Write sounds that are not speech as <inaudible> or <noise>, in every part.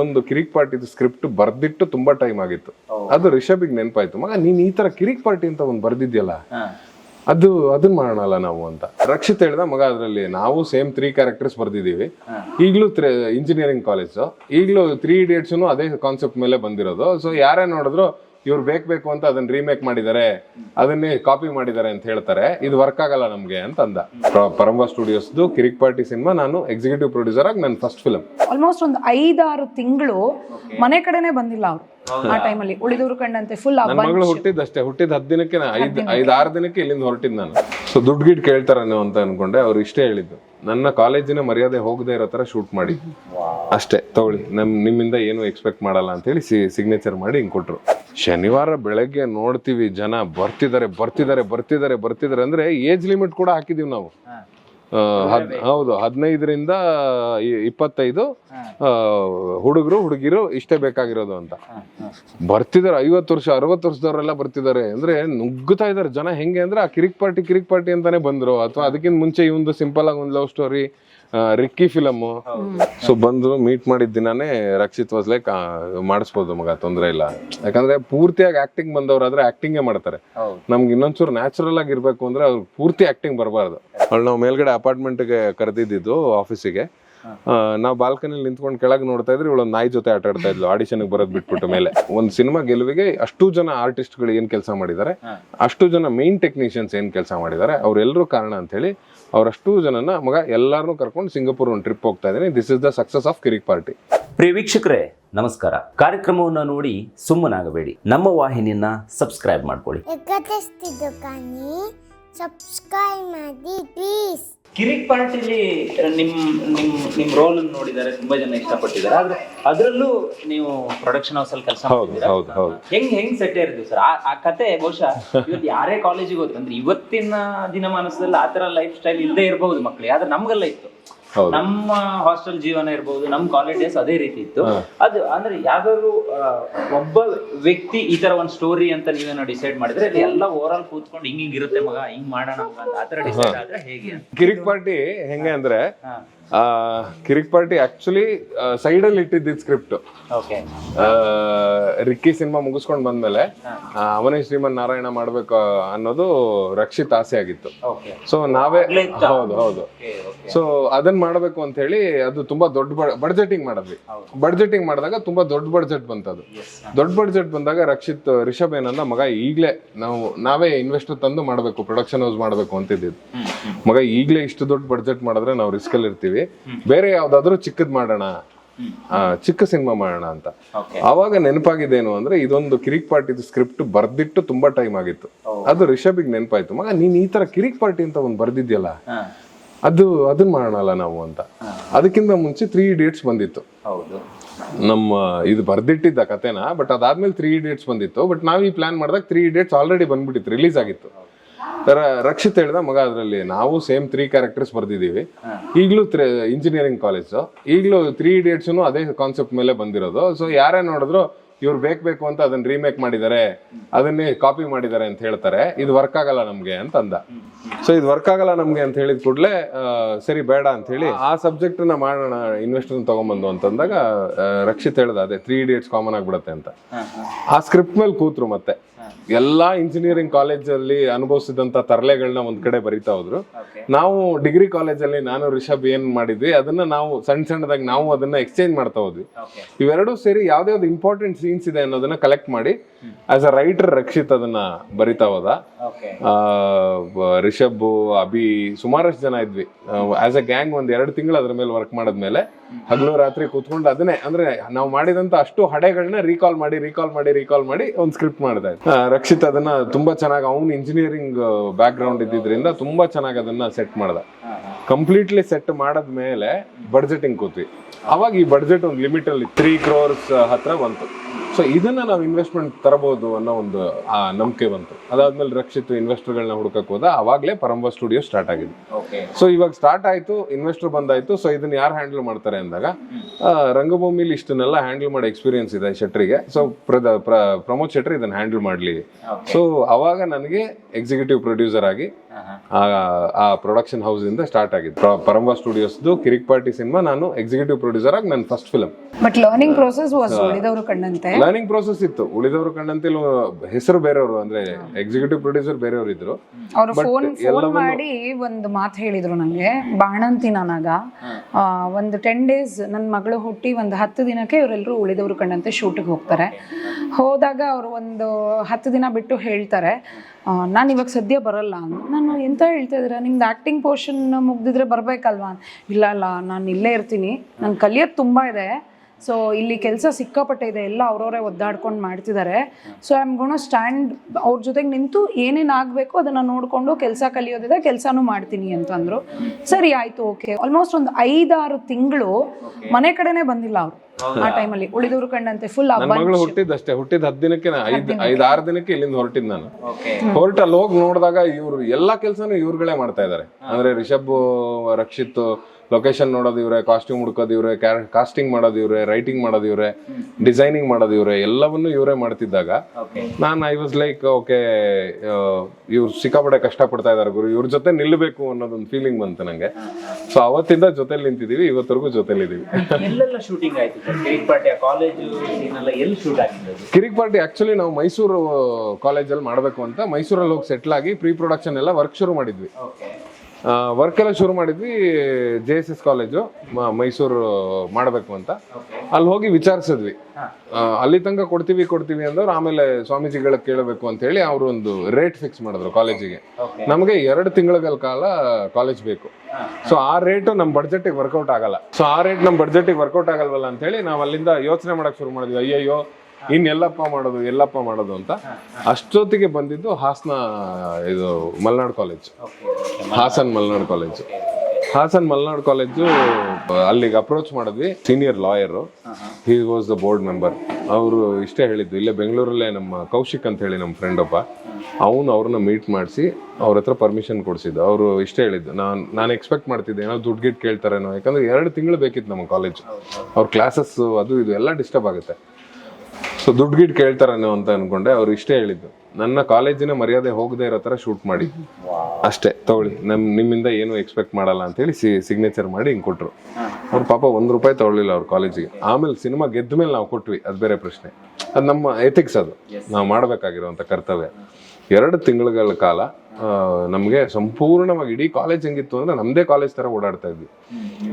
ಒಂದು ಕಿರಿಕ್ ಪಾರ್ಟಿದು ಸ್ಕ್ರಿಪ್ಟ್ ಬರ್ದಿಟ್ಟು ತುಂಬಾ ಟೈಮ್ ಆಗಿತ್ತು. ಅದು ರಿಷಬ್ಗೆ ನೆನಪಾಯ್ತು. ಮಗ ನೀನ್ ಈ ತರ ಕಿರಿಕ್ ಪಾರ್ಟಿ ಅಂತ ಒಂದು ಬರ್ದಿದ್ಯಲ್ಲ? ಅದು ಅದನ್ನ ಮಾಡೋಣಲ್ಲ ನಾವು ಅಂತ. ರಕ್ಷಿತ್ ಹೇಳ್ದ ಮಗ ಅದರಲ್ಲಿ ನಾವು ಸೇಮ್ ತ್ರೀ ಕ್ಯಾರೆಕ್ಟರ್ಸ್ ಬರ್ದಿದೀವಿ ಈಗಲೂ ಇಂಜಿನಿಯರಿಂಗ್ ಕಾಲೇಜ್ ಈಗಲೂ ತ್ರೀ ಇಡಿಯಟ್ಸ್ ಅದೇ ಕಾನ್ಸೆಪ್ಟ್ ಮೇಲೆ ಬಂದಿರೋದು. ಸೊ ಯಾರೇ ನೋಡಿದ್ರು ಇವ್ರು ಬೇಕು ಬೇಕು ಅಂತ ಅದನ್ನ ರೀಮೇಕ್ ಮಾಡಿದ್ದಾರೆ ಅದನ್ನೇ ಕಾಪಿ ಮಾಡಿದ್ದಾರೆ ಅಂತ ಹೇಳ್ತಾರೆ. ಇದು ವರ್ಕ್ ಆಗಲ್ಲ ನಮ್ಗೆ ಅಂತ ಅಂದ. ಪ್ರ- ಪರಂಬ ಸ್ಟುಡಿಯೋಸ್ದು ಕಿರಿಕ್ ಪಾರ್ಟಿ ಸಿನಿಮಾ ನಾನು ಎಕ್ಸಿಕ್ಯೂಟಿವ್ ಪ್ರೊಡ್ಯೂಸರ್ ಆಗಿ ನನ್ನ ಫಸ್ಟ್ ಫಿಲಮ್ ಆಲ್ಮೋಸ್ಟ್ ಒಂದು ಐದಾರು ತಿಂಗಳು ಮನೆ ಕಡೆನೆ ಬಂದಿಲ್ಲ ಅವರು. ಆ ಟೈಮಲ್ಲಿ ಉಳಿದವರು ಕಂಡಂತೆ ಫುಲ್ ನನ್ನ ಮಗಳು ಹುಟ್ಟಿದ್ದಷ್ಟೇ ಹುಟ್ಟಿದ ಹತ್ತು ದಿನಕ್ಕೆ ಐದ್ ಐದ್ ಆರು ದಿನಕ್ಕೆ. ಇಲ್ಲಿಂದ ಹೊರಟಿದ್ ನಾನು. ಸೊ ದುಡ್ಡು ಗಿಡ್ ಕೇಳ್ತಾರೇನೋ ಅಂತ ಅನ್ಕೊಂಡೆ ಅವ್ರು ಇಷ್ಟೇ ಹೇಳಿದ್ದು. ನನ್ನ ಕಾಲೇಜಿನ ಮರ್ಯಾದೆ ಹೋಗದೆ ಇರೋ ತರ ಶೂಟ್ ಮಾಡಿ. ಅಷ್ಟೇ ತಗೊಳ್ಳಿ. ನಮ್ ನಿಮ್ಮಿಂದ ಏನು ಎಕ್ಸ್ಪೆಕ್ಟ್ ಮಾಡಲ್ಲ ಅಂತ ಹೇಳಿ ಸಿಗ್ನೇಚರ್ ಮಾಡಿ ಹಿಂಗ್ ಕೊಟ್ರು. ಶನಿವಾರ ಬೆಳಗ್ಗೆ ನೋಡ್ತೀವಿ ಜನ ಬರ್ತಿದ್ದಾರೆ ಬರ್ತಿದ್ದಾರೆ ಬರ್ತಿದ್ದಾರೆ ಬರ್ತಿದ್ದಾರೆ ಅಂದ್ರೆ ಏಜ್ ಲಿಮಿಟ್ ಕೂಡ ಹಾಕಿದೀವಿ ನಾವು. ಹದ್- ಹೌದು ಹದಿನೈದರಿಂದ ಇಪ್ಪತ್ತೈದು ಹುಡುಗರು ಹುಡುಗಿರು ಇಷ್ಟೇ ಬೇಕಾಗಿರೋದು ಅಂತ. ಬರ್ತಿದ್ದಾರೆ ಐವತ್ತು ವರ್ಷ ಅರವತ್ತು ವರ್ಷದವರೆಲ್ಲ ಬರ್ತಿದ್ದಾರೆ. ಅಂದ್ರೆ ನುಗ್ಗುತ್ತಾ ಇದ್ದಾರೆ ಜನ ಹೆಂಗೆ ಅಂದ್ರೆ ಆ ಕಿರಿಕ್ ಪಾರ್ಟಿ ಕಿರಿಕ್ ಪಾರ್ಟಿ ಅಂತಾನೆ ಬಂದ್ರು. ಅಥವಾ ಅದಕ್ಕಿಂತ ಮುಂಚೆ ಇವೊಂದು ಸಿಂಪಲ್ ಆಗಿ ಒಂದು love story Ricky film so ಬಂದ್ರು ಮೀಟ್ ಮಾಡಿದ ದಿನಾನೇ ರಕ್ಷಿತ್ ವಾಸ್ ಲೈಕ್ ಮಾಡಿಸ್ಬೋದು ಮಗ ತೊಂದ್ರೆ ಇಲ್ಲ. ಯಾಕಂದ್ರೆ ಪೂರ್ತಿಯಾಗಿ ಆಕ್ಟಿಂಗ್ ಬಂದವ್ರಾದ್ರೆ ಆಕ್ಟಿಂಗೇ ಮಾಡ್ತಾರೆ. ನಮ್ಗೆ ಇನ್ನೊಂಚೂರು ನ್ಯಾಚುರಲ್ ಆಗಿ ಇರ್ಬೇಕು ಅಂದ್ರೆ ಅವ್ರು ಪೂರ್ತಿ ಆಕ್ಟಿಂಗ್ ಬರಬಾರ್ದು. ಅವ್ಳು ನಾವು ಮೇಲ್ಗಡೆ ಅಪಾರ್ಟ್ಮೆಂಟ್ಗೆ ಕರೆದಿದ್ದು ಆಫೀಸಿಗೆ ನಾವು ಬಾಲ್ಕನಿಲಿ ನಿಂತ್ಕೊಂಡು ಕೆಳಗೆ ನೋಡ್ತಾ ಇದ್ರೆ ಇವಳು ನಾಯಿ ಜೊತೆ ಆಟ ಆಡ್ತಾ ಇದ್ಲು. ಆಡಿಷನ್ಗೆ ಬರೋದ್ ಬಿಟ್ಬಿಟ್ಟು ಮೇಲೆ. ಒಂದು ಸಿನಿಮಾ ಗೆಲುವಿಗೆ ಅಷ್ಟು ಜನ ಆರ್ಟಿಸ್ಟ್ಗಳು ಏನ್ ಕೆಲಸ ಮಾಡಿದ್ದಾರೆ ಅಷ್ಟು ಜನ ಮೇನ್ ಟೆಕ್ನಿಷಿಯನ್ಸ್ ಏನ್ ಕೆಲಸ ಮಾಡಿದ್ದಾರೆ ಅವರೆಲ್ಲರೂ ಕಾರಣ ಅಂತ ಹೇಳಿ ಅವರಷ್ಟು ಜನನ ಮಗ ಎಲ್ಲರನ್ನೂ ಕರ್ಕೊಂಡು ಸಿಂಗಾಪುರ್ ಒಂದು ಟ್ರಿಪ್ ಹೋಗ್ತಾ ಇದ್ದೀನಿ. This is the success of Kirik Party ಪ್ರಿಯ ವೀಕ್ಷಕರೇ ನಮಸ್ಕಾರ. ಕಾರ್ಯಕ್ರಮವನ್ನು ನೋಡಿ ಸುಮ್ಮನಾಗಬೇಡಿ. ನಮ್ಮ ವಾಹಿನಿಯನ್ನ ಸಬ್ಸ್ಕ್ರೈಬ್ ಮಾಡ್ಕೊಳ್ಳಿ. ಸಬ್ಸ್ಕ್ರೈಬ್ ಮಾಡಿ ಪ್ಲೀಸ್ ಕಿರಿಕ್ ಪಾರ್ಟಿಲಿ ನಿಮ್ ನಿಮ್ ನಿಮ್ ರೋಲ್ ನೋಡಿದ್ದಾರೆ ತುಂಬಾ ಜನ ಇಷ್ಟಪಟ್ಟಿದ್ದಾರೆ. ಆದ್ರೆ ಅದರಲ್ಲೂ ನೀವು ಪ್ರೊಡಕ್ಷನ್ ಹೌಸ್ ಅಲ್ಲಿ ಕೆಲಸ ಹೌದು ಮಾಡಿದ್ದೀರಾ ಹೌದು ಹೌದು. ಹೆಂಗ್ ಹೆಂಗ್ ಸೆಟ್ ಇರ್ತೀವಿ ಸರ್ ಆ ಕತೆ ಬಹುಶಃ ಇವತ್ತು ಯಾರೇ ಕಾಲೇಜಿಗೆ ಹೋದ್ರು ಅಂದ್ರೆ ಇವತ್ತಿನ ದಿನಮಾನದಲ್ಲಿ ಆ ತರ ಲೈಫ್ ಸ್ಟೈಲ್ ಇಲ್ಲದೆ ಇರಬಹುದು ಮಕ್ಕಳಿಗೆ ಆದ್ರೆ ನಮ್ಗೆಲ್ಲ ಇತ್ತು. ನಮ್ಮ ಹಾಸ್ಟೆಲ್ ಜೀವನ ಇರಬಹುದು ನಮ್ ಕಾಲೇಜ್ ಡೇಸ್ ಅದೇ ರೀತಿ ಇತ್ತು. ಅದು ಅಂದ್ರೆ ಯಾವ್ದಾದ್ರು ಒಬ್ಬ ವ್ಯಕ್ತಿ ಈ ತರ ಒಂದ್ ಸ್ಟೋರಿ ಅಂತ ನೀವೇನೋ ಡಿಸೈಡ್ ಮಾಡಿದ್ರೆ ಎಲ್ಲ ಓವರ್ ಆಲ್ ಕೂತ್ಕೊಂಡು ಹಿಂಗ್ ಹಿಂಗ್ ಇರುತ್ತೆ ಮಗ ಹಿಂಗ್ ಮಾಡೋಣ ಮಗ ಆತರ ಡಿಸೈಡ್ ಆದ್ರೆ ಹೇಗೆ ಅಂತ. ಕಿರಿಕ್ ಪಾರ್ಟಿ ಹೆಂಗೆ ಅಂದ್ರೆ ಆ, ಕಿರಿಕ್ ಪಾರ್ಟಿ ಆಕ್ಚುಲಿ ಸೈಡ್ ಅಲ್ಲಿ ಇಟ್ಟಿದ್ದ ಸ್ಕ್ರಿಪ್ಟ್ ರಿಕ್ಕಿ ಸಿನಿಮಾ ಮುಗಿಸ್ಕೊಂಡ್ ಬಂದ್ಮೇಲೆ ಅವನೇ ಶ್ರೀಮನ್ ನಾರಾಯಣ ಮಾಡ್ಬೇಕು ಅನ್ನೋದು ರಕ್ಷಿತ್ ಆಸೆ ಆಗಿತ್ತು. ಸೊ ನಾವೇ ಹೌದು ಹೌದು. ಸೊ ಅದನ್ನ ಮಾಡ್ಬೇಕು ಅಂತ ಹೇಳಿ ಅದು ತುಂಬಾ ದೊಡ್ಡ ಬಡ್ಜೆಟಿಂಗ್ ಮಾಡಿದ್ವಿ. ಬಡ್ಜೆಟಿಂಗ್ ಮಾಡಿದಾಗ ತುಂಬಾ ದೊಡ್ಡ ಬಡ್ಜೆಟ್ ಬಂತದು. ದೊಡ್ಡ ಬಡ್ಜೆಟ್ ಬಂದಾಗ ರಕ್ಷಿತ್ ರಿಷಬ್ ಏನಂದ ಮಗ ಈಗ್ಲೇ ನಾವು ನಾವೇ ಇನ್ವೆಸ್ಟರ್ ತಂದು ಮಾಡ್ಬೇಕು ಪ್ರೊಡಕ್ಷನ್ ಹೌಸ್ ಮಾಡ್ಬೇಕು ಅಂತಿದ್ದು ಮಗ ಈಗ್ಲೇ ಇಷ್ಟು ದೊಡ್ಡ ಬಡ್ಜೆಟ್ ಮಾಡಿದ್ರೆ ನಾವು ರಿಸ್ಕ್ ಅಲ್ಲಿ ಇರ್ತೀವಿ ಬೇರೆ ಯಾವ್ದಾದ್ರು ಚಿಕ್ಕದ್ ಮಾಡೋಣ. ಆ, ಚಿಕ್ಕ ಸಿನಿಮಾ ಮಾಡೋಣ ಅಂತ. ಅವಾಗ ಆವಾಗ ನೆನಪಾಗಿದ್ದೇನು ಅಂದ್ರೆ ಇದೊಂದು ಕಿರಿಕ್ ಪಾರ್ಟಿದು ಸ್ಕ್ರಿಪ್ಟ್ ಬರ್ದಿಟ್ಟು ತುಂಬಾ ಟೈಮ್ ಆಗಿತ್ತು. ಅದು ರಿಷಬ್ಗೆ ನೆನಪಾಯ್ತು. ಮಗ ನೀನ್ ಈ ತರ ಕಿರಿಕ್ ಪಾರ್ಟಿ ಅಂತ ಒಂದು ಬರ್ದಿದ್ಯಲ್ಲ? ಅದು ಅದನ್ನ ಮಾಡೋಣಲ್ಲ ನಾವು ಅಂತ. ಅದಕ್ಕಿಂತ ಮುಂಚೆ ತ್ರೀ ಇಡಿಯಟ್ಸ್ ಬಂದಿತ್ತು. ನಮ್ಮ ಇದು ಬರ್ದಿಟ್ಟಿದ್ದ ಕತೆನ ಬಟ್ ಅದಾದ್ಮೇಲೆ ತ್ರೀ ಇಡಿಯಟ್ಸ್ ಬಂದಿತ್ತು. ಬಟ್ ನಾವ್ ಈ ಪ್ಲಾನ್ ಮಾಡಿದಾಗ ತ್ರೀ ಇಡಿಯಟ್ಸ್ ಆಲ್ರೆಡಿ ಬಂದ್ಬಿಟ್ಟಿತ್ತು ರಿಲೀಸ್ ಆಗಿತ್ತು. ರಕ್ಷಿತ್ ಹೇಳಿದ ಮಗ ಅದರಲ್ಲಿ. ನಾವು ಸೇಮ್ ತ್ರೀ ಕ್ಯಾರೆಕ್ಟರ್ಸ್ ಬರ್ದಿದೀವಿ ಈಗಲೂ ಇಂಜಿನಿಯರಿಂಗ್ ಕಾಲೇಜ್ ಈಗಲೂ ತ್ರೀ ಇಡಿಯಟ್ಸ್ ಅದೇ ಕಾನ್ಸೆಪ್ಟ್ ಮೇಲೆ ಬಂದಿರೋದು. ಸೊ ಯಾರೇ ನೋಡಿದ್ರು ಇವ್ರು ಬೇಕು ಬೇಕು ಅಂತ ಅದನ್ನ ರೀಮೇಕ್ ಮಾಡಿದ್ದಾರೆ ಅದನ್ನೇ ಕಾಪಿ ಮಾಡಿದ್ದಾರೆ ಅಂತ ಹೇಳ್ತಾರೆ. ಇದು ವರ್ಕ್ ಆಗಲ್ಲ ನಮ್ಗೆ ಅಂತ ಅಂದ ಸೊ ಇದು ವರ್ಕ್ ಆಗಲ್ಲ ನಮ್ಗೆ ಅಂತ ಹೇಳಿದ ಕೂಡಲೇ ಸರಿ ಬೇಡ ಅಂತ ಹೇಳಿ ಆ ಸಬ್ಜೆಕ್ಟ್ನ ಮಾಡೋಣ ಇನ್ವೆಸ್ಟರ್ ತಗೊಂಬಂದು ಅಂತಂದಾಗ ಅಂದಾಗ ರಕ್ಷಿತ್ ಹೇಳ್ದ ಅದೇ ತ್ರೀ ಇಡಿಯಟ್ಸ್ ಕಾಮನ್ ಆಗ್ಬಿಡತ್ತೆ ಅಂತ. ಆ ಸ್ಕ್ರಿಪ್ಟ್ ಮೇಲೆ ಕೂತ್ರು ಮತ್ತೆ. ಎಲ್ಲಾ ಇಂಜಿನಿಯರಿಂಗ್ ಕಾಲೇಜಲ್ಲಿ ಅನುಭವಿಸಿದಂತ ತರಲೆಗಳನ್ನ ಒಂದ್ ಕಡೆ ಬರಿತಾ ಹೋದ್ರು. ನಾವು ಡಿಗ್ರಿ ಕಾಲೇಜಲ್ಲಿ ನಾನು ರಿಷಬ್ ಏನ್ ಮಾಡಿದ್ವಿ ಅದನ್ನ ನಾವು ಸಣ್ಣ ಸಣ್ಣದಾಗಿ ನಾವು ಅದನ್ನ ಎಕ್ಸ್ಚೇಂಜ್ ಮಾಡ್ತಾ ಹೋದ್ವಿ. ಇವೆರಡೂ ಸೇರಿ ಯಾವ್ದಾವ್ದು ಇಂಪಾರ್ಟೆಂಟ್ ಸೀನ್ಸ್ ಇದೆ ಅನ್ನೋದನ್ನ ಕಲೆಕ್ಟ್ ಮಾಡಿ ಆಸ್ ಅ ರೈಟರ್ ರಕ್ಷಿತ್ ಅದನ್ನ ಬರಿತಾ ಹೋದ. ರಿಷಬ್ ಅಭಿ ಸುಮಾರಷ್ಟು ಜನ ಇದ್ವಿ. ಆಸ್ ಅ ಗ್ಯಾಂಗ್ ಒಂದ್ ಎರಡು ತಿಂಗಳು ಅದ್ರ ಮೇಲೆ ವರ್ಕ್ ಮಾಡಿದ್ಮೇಲೆ ಹಗಲು ರಾತ್ರಿ ಕೂತ್ಕೊಂಡು ಅದನ್ನೇ, ಅಂದ್ರೆ ನಾವು ಮಾಡಿದಂತ ಅಷ್ಟು ಹಡೆಗಳನ್ನ ರೀಕಾಲ್ ಮಾಡಿ ರೀಕಾಲ್ ಮಾಡಿ ರೀಕಾಲ್ ಮಾಡಿ ಒಂದ್ ಸ್ಕ್ರಿಪ್ಟ್ ಮಾಡಿದೆ. ರಕ್ಷಿತ್ ಅದನ್ನ ತುಂಬಾ ಚೆನ್ನಾಗಿ, ಅವ್ನು ಇಂಜಿನಿಯರಿಂಗ್ ಬ್ಯಾಕ್ ಗ್ರೌಂಡ್ ಇದ್ದಿದ್ರಿಂದ ತುಂಬಾ ಚೆನ್ನಾಗಿ ಅದನ್ನ ಸೆಟ್ ಮಾಡ್ದ. ಕಂಪ್ಲೀಟ್ಲಿ ಸೆಟ್ ಮಾಡದ್ಮೇಲೆ ಬಡ್ಜೆಟಿಂಗ್ ಕೂತ್ವಿ. ಅವಾಗ ಈ ಬಡ್ಜೆಟ್ ಒಂದು ಲಿಮಿಟ್ ಅಲ್ಲಿ ತ್ರೀ ಕ್ರೋರ್ಸ್ ಹತ್ರ ಬಂತು. ಸೊ ಇದನ್ನ ನಾವು ಇನ್ವೆಸ್ಟ್ಮೆಂಟ್ ತರಬಹುದು ಅನ್ನೋ ಒಂದು ಆ ನಂಬಿಕೆ ಬಂತು. ಅದಾದ್ಮೇಲೆ ರಕ್ಷಿತ್ ಇನ್ವೆಸ್ಟರ್ಗಳನ್ನ ಹುಡುಕಕ್ ಹೋದ ಅವಾಗಲೇ ಪರಂಬ ಸ್ಟುಡಿಯೋ ಸ್ಟಾರ್ಟ್ ಆಗಿದೆ. ಸೊ ಇವಾಗ ಸ್ಟಾರ್ಟ್ ಆಯ್ತು ಇನ್ವೆಸ್ಟರ್ ಬಂದಾಯ್ತು ಸೊ ಇದನ್ನ ಯಾರು ಹ್ಯಾಂಡಲ್ ಮಾಡ್ತಾರೆ ಅಂದಾಗ ರಂಗಭೂಮಿಲಿ ಇಷ್ಟನ್ನೆಲ್ಲ ಹ್ಯಾಂಡಲ್ ಮಾಡೋ ಎಕ್ಸ್ಪೀರಿಯನ್ಸ್ ಇದೆ ಶೆಟ್ರಿಗೆ. ಸೊ ಪ್ರಮೋದ್ ಶೆಟ್ರಿ ಇದನ್ನ ಹ್ಯಾಂಡಲ್ ಮಾಡಲಿ. ಸೊ ಅವಾಗ ನನಗೆ ಎಕ್ಸಿಕ್ಯೂಟಿವ್ ಪ್ರೊಡ್ಯೂಸರ್ ಆಗಿ ಆ ಆ ಪ್ರೊಡಕ್ಷನ್ ಹೌಸ್ ಇಂದ ಸ್ಟಾರ್ಟ್ ಆಗಿದ್ದು. ಪ್ರ- ಪರಂಬ ಸ್ಟುಡಿಯೋಸ್ದು ಕಿರಿಕ್ ಪಾರ್ಟಿ ಸಿನಿಮಾ ನಾನು ಎಕ್ಸಿಕ್ಯೂಟಿವ್ ಪ್ರೊಡ್ಯೂಸರ್ ಆಗಿ ನನ್ನ first film but learning process ಉಳಿದವರು ಕಂಡಂತೆ ಲರ್ನಿಂಗ್ ಪ್ರೋಸೆಸ್ ಇತ್ತು. ಉಳಿದವರು ಕಂಡಂತೆ ಹೆಸರು ಬೇರೆಯವರು ಅಂದ್ರೆ ಎಕ್ಸಿಕ್ಯೂಟಿವ್ ಪ್ರೊಡ್ಯೂಸರ್ ಬೇರೆಯವರು ಇದ್ರು. ಅವರು ಫೋನ್ ಫೋನ್ ಮಾಡಿ ಒಂದು ಮಾತು ಹೇಳಿದ್ರು ನನಗೆ ಬಾಣಂತಿ ನಾನಾಗ ಒಂದು ಟೆನ್ ಡೇಸ್ ನನ್ನ ಮಗಳು ಹುಟ್ಟಿ ಒಂದು ಹತ್ತು ದಿನಕ್ಕೆ ಇವರೆಲ್ಲರೂ ಉಳಿದವರು ಕಂಡಂತೆ ಶೂಟಿಗೆ ಹೋಗ್ತಾರೆ. ಹೋದಾಗ ಅವರು ಒಂದು ಹತ್ತು ದಿನ ಬಿಟ್ಟು ಹೇಳ್ತಾರೆ ನಾನು ಇವಾಗ ಸದ್ಯ ಬರಲ್ಲ. ನಾನು ಎಂತ ಹೇಳ್ತಾ ಇದ್ದೀರಾ? ನಿಮ್ದು ಆ್ಯಕ್ಟಿಂಗ್ ಪೋರ್ಷನ್ ಮುಗ್ದಿದ್ರೆ ಬರಬೇಕಲ್ವಾ? ಇಲ್ಲ ಇಲ್ಲ, ನಾನು ಇಲ್ಲೇ ಇರ್ತೀನಿ. ನಂಗೆ ಕಲಿಯೋದು ತುಂಬ ಇದೆ. ಸೊ ಇಲ್ಲಿ ಕೆಲಸ ಸಿಕ್ಕಾಪಟ್ಟೆ ಇದೆ ಎಲ್ಲ ಅವ್ರವರೇ ಒದ್ದಾಡ್ಕೊಂಡು ಮಾಡ್ತಿದ್ದಾರೆ so I am gonna stand ಅವ್ರ ಜೊತೆಗೆ ನಿಂತು ಏನೇನು ಆಗಬೇಕು ಅದನ್ನು ನೋಡಿಕೊಂಡು ಕೆಲಸ ಕಲಿಯೋದಿದೆ ಕೆಲಸನೂ ಮಾಡ್ತೀನಿ ಅಂತಂದರು ಸರಿ ಆಯಿತು ಓಕೆ. ಆಲ್ಮೋಸ್ಟ್ ಒಂದು ಐದಾರು ತಿಂಗಳು ಮನೆ ಕಡೆನೇ ಬಂದಿಲ್ಲ ಅವರು ಆ ಟೈಮಲ್ಲಿ. ಉಳಿದವರು ಕಂಡಂತೆ ಫುಲ್ ನನ್ನ ಮಗಳು ಹುಟ್ಟಿದ್ದಷ್ಟೇ ಹುಟ್ಟಿದ ಹತ್ತು ದಿನಕ್ಕೆ ಐದ್ ಐದ್ ಆರು ದಿನಕ್ಕೆ ಇಲ್ಲಿಂದ ಹೊರಟಿದ್ ನಾನು. ಹೊರಟ ಅಲ್ಲಿ ಹೋಗಿ ನೋಡಿದಾಗ ಇವ್ರು ಎಲ್ಲಾ ಕೆಲಸನೂ ಇವ್ರುಗಳೇ ಮಾಡ್ತಾ ಇದ್ದಾರೆ ಅಂದ್ರೆ ರಿಷಬ್ ರಕ್ಷಿತ್ ಲೊಕೇಶನ್ ನೋಡೋದು ಇವ್ರೆ ಕಾಸ್ಟ್ಯೂಮ್ ಹುಡ್ಕೋದು ಇವ್ರೆ ಕಾಸ್ಟಿಂಗ್ ಮಾಡೋದು ಇವ್ರೆ ರೈಟಿಂಗ್ ಮಾಡೋದು ಇವ್ರೆ ಡಿಸೈನಿಂಗ್ ಮಾಡೋದು ಇವ್ರೆ ಎಲ್ಲವನ್ನೂ ಇವರೇ ಮಾಡ್ತಿದ್ದಾಗ ನಾನು ಐ ವಾಸ್ ಲೈಕ್ ಓಕೆ ಇವ್ರು ಸಿಕ್ಕಾಪಟ್ಟೆ ಕಷ್ಟಪಡ್ತಾ ಇದಾರೆ ಗುರು ಇವ್ರ ಜೊತೆ ನಿಲ್ಲಬೇಕು ಅನ್ನೋದೊಂದು ಫೀಲಿಂಗ್ ಬಂತು ನಂಗೆ. ಸೊ ಅವತ್ತಿಂದ ಜೊತೆಲಿ ನಿಂತಿದೀವಿ ಇವತ್ತರೆಗೂ ಜೊತೆಲಿ ಇದೀವಿ. ಎಲ್ಲೆಲ್ಲ ಶೂಟಿಂಗ್ ಆಯ್ತು ಸರ್? ಕಿರಿಕ್ ಪಾರ್ಟಿ ಆಕ್ಚುಲಿ ನಾವು ಮೈಸೂರು ಕಾಲೇಜಲ್ಲಿ ಮಾಡಬೇಕು ಅಂತ ಮೈಸೂರಲ್ಲಿ ಹೋಗಿ ಸೆಟ್ಲ್ ಆಗಿ ಪ್ರೀ ಪ್ರೊಡಕ್ಷನ್ ಎಲ್ಲ ವರ್ಕ್ ಶುರು ಮಾಡಿದ್ವಿ. ವರ್ಕ್ ಎಲ್ಲ ಶುರು ಮಾಡಿದ್ವಿ J S S college Mysuru ಮಾಡಬೇಕು ಅಂತ. ಅಲ್ಲಿ ಹೋಗಿ ವಿಚಾರಿಸಿದ್ವಿ. ಅಲ್ಲಿ ತನಕ ಕೊಡ್ತೀವಿ ಕೊಡ್ತೀವಿ ಅಂದವ್ರು ಆಮೇಲೆ ಸ್ವಾಮೀಜಿಗಳ ಕೇಳಬೇಕು ಅಂತ ಹೇಳಿ ಅವರು ಒಂದು ರೇಟ್ ಫಿಕ್ಸ್ ಮಾಡಿದ್ರು ಕಾಲೇಜಿಗೆ ನಮಗೆ ಎರಡು ತಿಂಗಳ ಕಾಲ ಕಾಲೇಜ್ ಬೇಕು. ಸೊ ಆ ರೇಟು ನಮ್ಮ ಬಡ್ಜೆಟಿಗೆ ವರ್ಕೌಟ್ ಆಗಲ್ಲ. ಸೊ ಆ ರೇಟ್ ನಮ್ಮ ಬಡ್ಜೆಟಿಗೆ ವರ್ಕೌಟ್ ಆಗಲ್ವಲ್ಲ ಅಂತ ಹೇಳಿ ನಾವು ಅಲ್ಲಿಂದ ಯೋಚನೆ ಮಾಡಕ್ ಶುರು ಮಾಡಿದ್ವಿ. ಅಯ್ಯಯ್ಯೋ ಇನ್ ಎಲ್ಲಪ್ಪ ಮಾಡೋದು ಎಲ್ಲಪ್ಪ ಮಾಡೋದು ಅಂತ ಅಷ್ಟೊತ್ತಿಗೆ ಬಂದಿದ್ದು ಹಾಸನ ಇದು Malnad college. Hassan Malnad college. Hassan Malnad college ಅಲ್ಲಿಗೆ ಅಪ್ರೋಚ್ ಮಾಡಿದ್ವಿ senior lawyer he was the board member ಅವರು ಇಷ್ಟೇ ಹೇಳಿದ್ದು ಇಲ್ಲೇ ಬೆಂಗಳೂರಲ್ಲೇ ನಮ್ಮ ಕೌಶಿಕ್ ಅಂತ ಹೇಳಿ ನಮ್ಮ ಫ್ರೆಂಡ್ ಒಬ್ಬ. ಅವನು ಅವ್ರನ್ನ ಮೀಟ್ ಮಾಡಿಸಿ ಅವ್ರ ಹತ್ರ ಪರ್ಮಿಷನ್ ಕೊಡಿಸಿದ್ದು. ಅವರು ಇಷ್ಟೇ ಹೇಳಿದ್ದು ನಾನು ನಾನು ಎಕ್ಸ್ಪೆಕ್ಟ್ ಮಾಡ್ತಿದ್ದೆ ಏನೋ ದುಡ್ಡು ಗಿಟ್ಟು ಕೇಳ್ತಾರೇನೋ ಯಾಕಂದ್ರೆ ಎರಡು ತಿಂಗಳು ಬೇಕಿತ್ತು ನಮ್ಮ ಕಾಲೇಜ್ ಅವ್ರ ಕ್ಲಾಸಸ್ ಅದು ಇದು ಎಲ್ಲ ಡಿಸ್ಟರ್ಬ್ ಆಗುತ್ತೆ. ಸೊ ದುಡ್ಡು ಗಿಡ್ ಕೇಳ್ತಾರೇನೋ ಅಂತ ಅನ್ಕೊಂಡೆ ಅವ್ರು ಇಷ್ಟೇ ಹೇಳಿದ್ದು. ನನ್ನ ಕಾಲೇಜಿನ ಮರ್ಯಾದೆ ಹೋಗದೆ ಇರೋ ತರ ಶೂಟ್ ಮಾಡಿ. ಅಷ್ಟೇ ತಗೊಳ್ಳಿ. ನಮ್ ನಿಮ್ಮಿಂದ ಏನು ಎಕ್ಸ್ಪೆಕ್ಟ್ ಮಾಡಲ್ಲ ಅಂತ ಹೇಳಿ ಸಿಗ್ನೇಚರ್ ಮಾಡಿ ಹಿಂಗ್ ಕೊಟ್ರು. ಅವ್ರ ಪಾಪ ಒಂದ್ ರೂಪಾಯಿ ತಗೊಳ್ಳಿಲ್ಲ ಅವ್ರ ಕಾಲೇಜಿಗೆ. ಆಮೇಲೆ ಸಿನಿಮಾ ಗೆದ್ದ ಮೇಲೆ ನಾವು ಕೊಟ್ವಿ ಅದ್ ಬೇರೆ ಪ್ರಶ್ನೆ. ಅದು ನಮ್ಮ ಎಥಿಕ್ಸ್ ಅದು. ನಾವು ಮಾಡ್ಬೇಕಾಗಿರುವಂತ ಕರ್ತವ್ಯ. ಎರಡು ತಿಂಗಳ ಕಾಲ ನಮಗೆ ಸಂಪೂರ್ಣವಾಗಿ ಇಡೀ ಕಾಲೇಜ್ ಹೆಂಗಿತ್ತು ಅಂದ್ರೆ ನಮ್ಮದೇ ಕಾಲೇಜ್ ತರ ಓಡಾಡ್ತಾ ಇದ್ವಿ.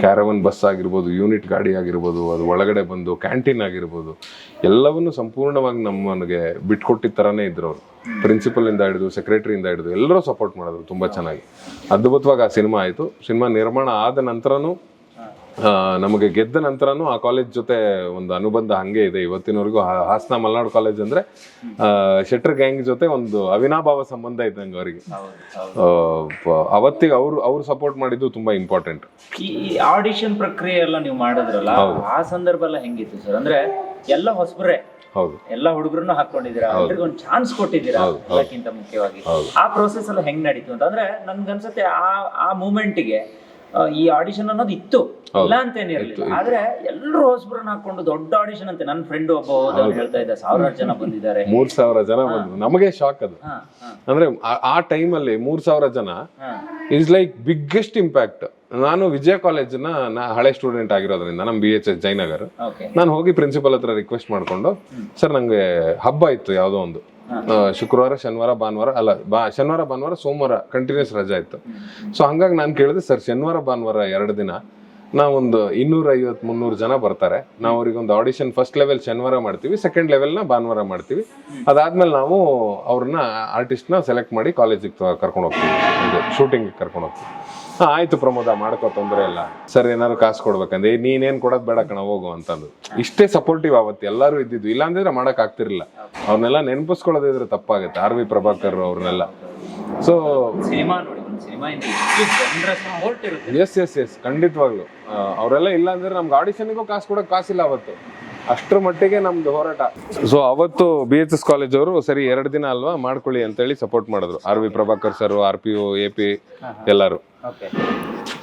ಕ್ಯಾರವನ್ ಬಸ್ ಆಗಿರ್ಬೋದು ಯೂನಿಟ್ ಗಾಡಿ ಆಗಿರ್ಬೋದು, ಅದು ಒಳಗಡೆ ಬಂದು ಕ್ಯಾಂಟೀನ್ ಆಗಿರ್ಬೋದು, ಎಲ್ಲವನ್ನು ಸಂಪೂರ್ಣವಾಗಿ ನಮ್ಮನಿಗೆ ಬಿಟ್ಕೊಟ್ಟಿದ್ದ ಥರನೇ ಇದ್ರು ಅವರು. ಪ್ರಿನ್ಸಿಪಲ್ ಇಂದ ಹಿಡಿದು ಸೆಕ್ರೆಟರಿಯಿಂದ ಹಿಡಿದು ಎಲ್ಲರೂ ಸಪೋರ್ಟ್ ಮಾಡಿದ್ರು ತುಂಬಾ ಚೆನ್ನಾಗಿ. ಅದ್ಭುತವಾಗಿ ಆ ಸಿನಿಮಾ ಆಯಿತು. ಸಿನಿಮಾ ನಿರ್ಮಾಣ ಆದ ನಂತರನೂ ನಮಗೆ ಗೆದ್ದ ನಂತರನೂ ಆ ಕಾಲೇಜ್ ಜೊತೆ ಒಂದು ಅನುಬಂಧ ಹಂಗೆ ಇದೆ. ಇವತ್ತಿನವರೆಗೂ ಹಾಸನ ಮಲ್ನಾಡು ಕಾಲೇಜ್ ಅಂದ್ರೆ ಶೆಟ್ರ್ ಗ್ಯಾಂಗ್ ಜೊತೆ ಒಂದು ಅವಿನಾಭಾವ ಸಂಬಂಧ ಇದ್ದಂಗೆ ಅವರಿಗೆ. ಅವತ್ತಿಗೆ ಅವ್ರು ಅವರು ಸಪೋರ್ಟ್ ಮಾಡಿದ್ದು ತುಂಬಾ ಇಂಪಾರ್ಟೆಂಟ್ ಈ ಆಡಿಷನ್ ಪ್ರಕ್ರಿಯೆ ಎಲ್ಲ ನೀವು ಮಾಡಿದ್ರಲ್ಲ ಆ ಸಂದರ್ಭ ಎಲ್ಲ ಹೆಂಗಿತ್ತು ಸರ್? ಅಂದ್ರೆ ಎಲ್ಲ ಹೊಸಬರೇ ಹೌದು. ಎಲ್ಲ ಹುಡುಗರನ್ನು ಹಾಕೊಂಡಿದ್ದೀರಾ? ಅವ್ರಿಗೆ ಒಂದು ಚಾನ್ಸ್ ಕೊಟ್ಟಿದ್ದೀರಾ? ಅದಕ್ಕಿಂತ ಮುಖ್ಯವಾಗಿ. ಆ ಪ್ರೋಸೆಸ್ ಎಲ್ಲ ಹೆಂಗ್ ನಡೀತು ಅಂತ? ಅಂದ್ರೆ ಅನ್ಸುತ್ತೆ ಆ ಆ ಮೂಮೆಂಟ್ಗೆ ಈ ಆಡಿಷನ್ ಅನ್ನೋದು ಇತ್ತು. ಇಲ್ಲ ಅಂತೇನಿರ್ಲಿಲ್ಲ. ಆದ್ರೆ ಎಲ್ಲರೂ ಹೊಸಬ್ರನ್ನ ಹಾಕೊಂಡು ದೊಡ್ಡ ಆಡಿಷನ್ ಅಂತ. ನನ್ನ ಫ್ರೆಂಡ್ ಒಬ್ಬ ಹೇಳ್ತಾ ಇದ್ದ ಸಾವಿರಾರು ಜನ ಬಂದಿದ್ದಾರೆ. ಮೂರ್ ಸಾವಿರ ಜನ ಬಂದ್ರು. ನಮಗೆ ಶಾಕ್ ಅದು. ಅಂದ್ರೆ ಆ- ಟೈಮ್ ಟೈಮಲ್ಲಿ ಮೂರ್ ಸಾವಿರ ಜನ. ಇಸ್ ಲೈಕ್ ಬಿಗ್ಗೆಸ್ಟ್ ಇಂಪ್ಯಾಕ್ಟ್ ನಾನು ವಿಜಯ ಕಾಲೇಜ್ನ ನಾ ಹಳೆ ಸ್ಟೂಡೆಂಟ್ ಆಗಿರೋದ್ರಿಂದ ನಮ್ಮ ಬಿ ಎಚ್ ಎಸ್ ಜಯನಗರ್. ನಾನು ಹೋಗಿ ಪ್ರಿನ್ಸಿಪಲ್ ಹತ್ರ ರಿಕ್ವೆಸ್ಟ್ ಮಾಡ್ಕೊಂಡು ಸರ್ ನಂಗೆ ಹಬ್ಬ ಇತ್ತು ಯಾವುದೋ ಒಂದು. ಶುಕ್ರವಾರ, ಶನಿವಾರ, ಭಾನುವಾರ, ಅಲ್ಲ, ಬಾ, ಶನಿವಾರ, ಭಾನುವಾರ, ಸೋಮವಾರ ಕಂಟಿನ್ಯೂಸ್ ರಜಾ ಇತ್ತು. ಸೊ ಹಂಗಾಗಿ ನಾನು ಕೇಳಿದೆ, ಸರ್, ಶನಿವಾರ, ಭಾನುವಾರ ಎರಡು ದಿನ ನಾವೊಂದು ಇನ್ನೂರ ಐವತ್ತು ಮುನ್ನೂರು ಜನ ಬರ್ತಾರೆ. ನಾವು ಅವ್ರಿಗೆ ಒಂದು ಆಡಿಷನ್ ಫಸ್ಟ್ ಲೆವೆಲ್ ಶನಿವಾರ ಮಾಡ್ತೀವಿ ಸೆಕೆಂಡ್ ಲೆವೆಲ್ನ ಭಾನುವಾರ ಮಾಡ್ತೀವಿ. ಅದಾದ್ಮೇಲೆ ನಾವು ಅವ್ರನ್ನ ಆರ್ಟಿಸ್ಟ್ನ ಸೆಲೆಕ್ಟ್ ಮಾಡಿ ಕಾಲೇಜಿಗೆ ಕರ್ಕೊಂಡು ಹೋಗ್ತೀವಿ. ಶೂಟಿಂಗಿಗೆ ಶೂಟಿಂಗ್ ಕರ್ಕೊಂಡು ಹೋಗ್ತೀವಿ. ಹಾ ಆಯ್ತು ಪ್ರಮೋದ ಮಾಡ್ಕೋ ತೊಂದರೆ ಇಲ್ಲ. ಸರ್ ಏನಾದ್ರು ಕಾಸು ಕೊಡ್ಬೇಕಂದ್ರೆ "ಏ, ನೀನೇನ್ ಕೊಡೋದ್ ಬೇಡ ಕಣ ಹೋಗು ಅಂತಂದು. ಇಷ್ಟೇ ಸಪೋರ್ಟಿವ್ ಅವತ್ತು ಎಲ್ಲರೂ ಇದ್ದಿದ್ದು. ಇಲ್ಲಾಂದ್ರೆ ಮಾಡಕ್ ಆಗ್ತಿರ್ಲಿಲ್ಲ. ಅವ್ರನ್ನೆಲ್ಲ ನೆನಪಿಸ್ಕೊಳ್ಳೋದಿದ್ರೆ ತಪ್ಪಾಗುತ್ತೆ. ಆರ್ ವಿ ಪ್ರಭಾಕರ್ ಅವ್ರನ್ನೆಲ್ಲ. ಸೊ ಸಿನಿಮಾ ನೋಡಿ ಒಂದು ಸಿನಿಮಾ ಇಂದ ಎಷ್ಟು ಜನರ ಸಪೋರ್ಟ್ ಇರುತ್ತೆ. ಎಸ್ ಎಸ್ ಎಸ್ ಖಂಡಿತವಾಗ್ಲು. ಆ, ಅವರೆಲ್ಲ ಇಲ್ಲ ಅಂದ್ರೆ ನಮ್ಗೆ ಆಡಿಷನ್ಗೂ ಕಾಸು ಕೊಡಕ್ ಕಾಸಿಲ್ಲ ಅವತ್ತು. ಅಷ್ಟರ ಮಟ್ಟಿಗೆ ನಮ್ದು ಹೋರಾಟ. ಸೊ ಅವತ್ತು ಬಿ ಎಚ್ ಎಸ್ ಕಾಲೇಜ್ ಅವರು ಸರಿ ಎರಡು ದಿನ ಅಲ್ವಾ ಮಾಡ್ಕೊಳ್ಳಿ ಅಂತ ಹೇಳಿ ಸಪೋರ್ಟ್ ಮಾಡಿದ್ರು. R V Prabhakar sir R P O A P ಎಲ್ಲರೂ.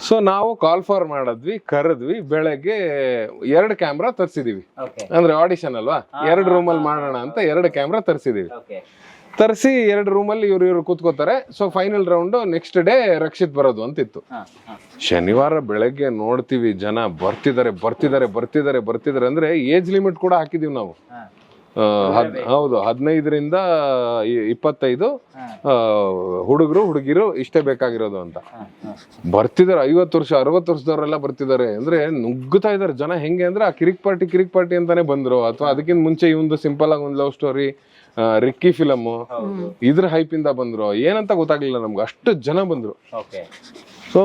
ಸೊ ನಾವು ಕಾಲ್ ಫಾರ್ ಮಾಡಿದ್ವಿ ಕರೆದ್ವಿ ಬೆಳಗ್ಗೆ ಎರಡು ಕ್ಯಾಮ್ರಾ ತರಿಸಿದೀವಿ. ಅಂದ್ರೆ ಆಡಿಷನ್ ಅಲ್ವಾ? ಎರಡು ರೂಮಲ್ಲಿ ಮಾಡೋಣ ಅಂತ ಎರಡು ಕ್ಯಾಮ್ರಾ ತರಿಸಿದೀವಿ. ತರಿಸಿ ಎರಡು ರೂಮಲ್ಲಿ ಇವ್ರು ಇವ್ರು ಕೂತ್ಕೋತಾರೆ. So final round next day Rakshit ಬರೋದು ಅಂತಿತ್ತು. ಶನಿವಾರ ಬೆಳಗ್ಗೆ ನೋಡ್ತೀವಿ ಜನ ಬರ್ತಿದ್ದಾರೆ ಬರ್ತಿದ್ದಾರೆ ಬರ್ತಿದ್ದಾರೆ ಬರ್ತಿದ್ದಾರೆ ಅಂದ್ರೆ ಏಜ್ ಲಿಮಿಟ್ ಕೂಡ ಹಾಕಿದೀವಿ ನಾವು. ಹದ್- ಹೌದು ಹದಿನೈದರಿಂದ ಇಪ್ಪತ್ತೈದು ಹುಡುಗರು ಹುಡುಗಿರು ಇಷ್ಟೇ ಬೇಕಾಗಿರೋದು ಅಂತ. ಬರ್ತಿದ್ದಾರೆ ಐವತ್ತು ವರ್ಷ ಅರವತ್ತು ವರ್ಷದವರೆಲ್ಲ ಬರ್ತಿದ್ದಾರೆ. ಅಂದ್ರೆ ನುಗ್ಗುತ್ತಾ ಇದಾರೆ ಜನ. ಹೆಂಗೆ ಅಂದ್ರೆ ಆ ಕಿರಿಕ್ ಪಾರ್ಟಿ ಕಿರಿಕ್ ಪಾರ್ಟಿ ಅಂತಾನೆ ಬಂದ್ರು. ಅಥವಾ ಅದಕ್ಕಿಂತ ಮುಂಚೆ ಇವೊಂದು ಸಿಂಪಲ್ ಆಗಿ ಒಂದು ಲವ್ ಸ್ಟೋರಿ ರಿಕ್ಕಿ ಫಿಲಮ್ ಇದ್ರ ಹೈಪ್ ಇಂದ ಬಂದ್ರು. ಏನಂತ ಗೊತ್ತಾಗ್ಲಿಲ್ಲ ನಮ್ಗೆ. ಅಷ್ಟು ಜನ ಬಂದ್ರು. ಸೊ